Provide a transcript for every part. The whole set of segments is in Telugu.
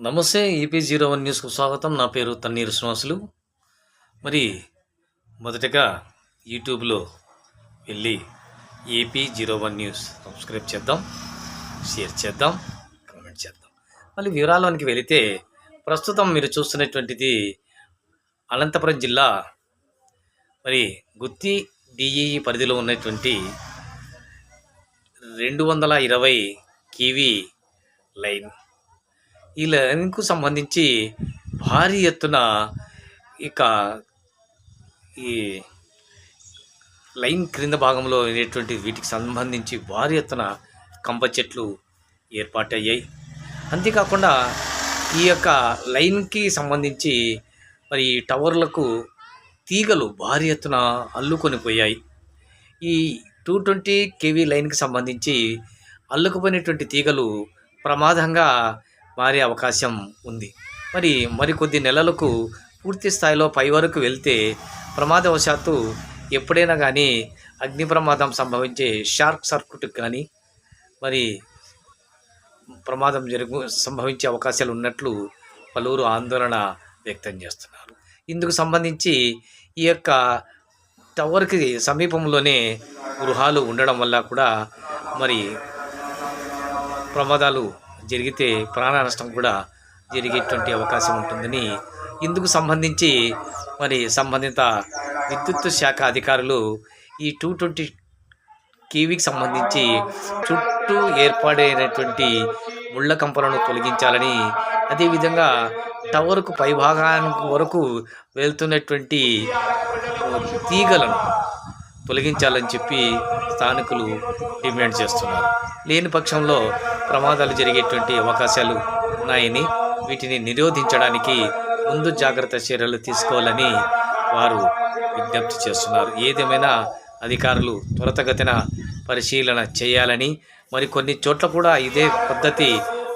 నమస్తే ఏపీ జీరో వన్ న్యూస్కు స్వాగతం. నా పేరు తన్నీరు శ్రీనివాసులు. మరి మొదటగా యూట్యూబ్లో వెళ్ళి AP zero one news subscribe చేద్దాం షేర్ చేద్దాం కామెంట్ చేద్దాం. మళ్ళీ వివరాల్లోనికి వెళితే ప్రస్తుతం మీరు చూస్తున్నటువంటిది అనంతపురం జిల్లా మరి గుత్తి డిఈఈ పరిధిలో ఉన్నటువంటి రెండు వందల ఇరవై కివి లైన్. ఈ లైన్కు సంబంధించి భారీ ఎత్తున ఇక ఈ లైన్ క్రింద భాగంలో అనేటువంటి వీటికి సంబంధించి భారీ ఎత్తున కంప చెట్లు ఏర్పాటయ్యాయి. అంతేకాకుండా ఈ యొక్క లైన్కి సంబంధించి మరి ఈ టవర్లకు తీగలు భారీ ఎత్తున అల్లుకొని పోయాయి. ఈ టూ ట్వంటీ కేవీ లైన్కి సంబంధించి అల్లుకుపోయినటువంటి తీగలు ప్రమాదంగా మారే అవకాశం ఉంది. మరి మరికొద్ది నెలలకు పూర్తి స్థాయిలో పై వరకు వెళ్తే ప్రమాదవశాత్తు ఎప్పుడైనా కానీ అగ్ని ప్రమాదం సంభవించే షార్క్ సర్క్యూట్ కానీ మరి ప్రమాదం జరుగు సంభవించే అవకాశాలు ఉన్నట్లు పలువురు ఆందోళన వ్యక్తం చేస్తున్నారు. ఇందుకు సంబంధించి ఈ యొక్క టవర్కి సమీపంలోనే గృహాలు ఉండడం వల్ల కూడా మరి ప్రమాదాలు జరిగితే ప్రాణ నష్టం కూడా జరిగేటువంటి అవకాశం ఉంటుందని ఇందుకు సంబంధించి మరి సంబంధిత విద్యుత్ శాఖ అధికారులు ఈ టూ ట్వంటీ కేవీకి సంబంధించి చుట్టూ ఏర్పాడైనటువంటి ముళ్ళ కంపలను తొలగించాలని అదేవిధంగా టవర్కు పైభాగానికి వరకు వెళ్తున్నటువంటి తీగలను తొలగించాలని చెప్పి స్థానికులు డిమాండ్ చేస్తున్నారు. లేని పక్షంలో ప్రమాదాలు జరిగేటువంటి అవకాశాలు ఉన్నాయని వీటిని నిరోధించడానికి ముందు జాగ్రత్త చర్యలు తీసుకోవాలని వారు విజ్ఞప్తి చేస్తున్నారు. ఏదేమైనా అధికారులు త్వరతగతిన పరిశీలన చేయాలని మరి కొన్ని చోట్ల కూడా ఇదే పద్ధతి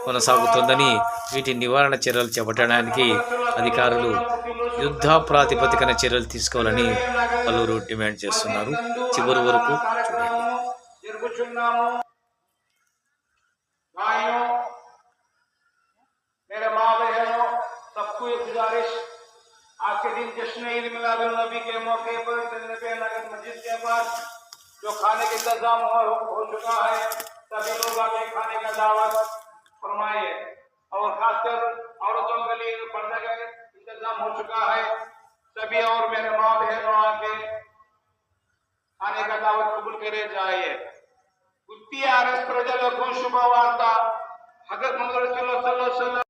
కొనసాగుతుందని వీటి నివారణ చర్యలు చేపట్టడానికి అధికారులు యుద్ధ ప్రాతిపదికన చర్యలు తీసుకోవాలని పలువురు డిమాండ్ చేస్తున్నారు చివరి వరకు చూడండి జరుగుచున్నాము भाइयों मेरे माँ बहनों सबको ये गुजारिश आज के दिन जश्न ईद मिलादुल नबी के मौके पर नबी नगर मस्जिद के पास जो खाने का इंतजाम हो, हो चुका है सभी लोग आके खाने का दावत मेरे माँ बहनों आके खाने का दावत कबूल करे जाए గుత్తి ఆర్ఎస్ ప్రజలకు శుభవార్త హజరత్ ముహమ్మద్ సల్లల్లాహు అలైహి వసల్లం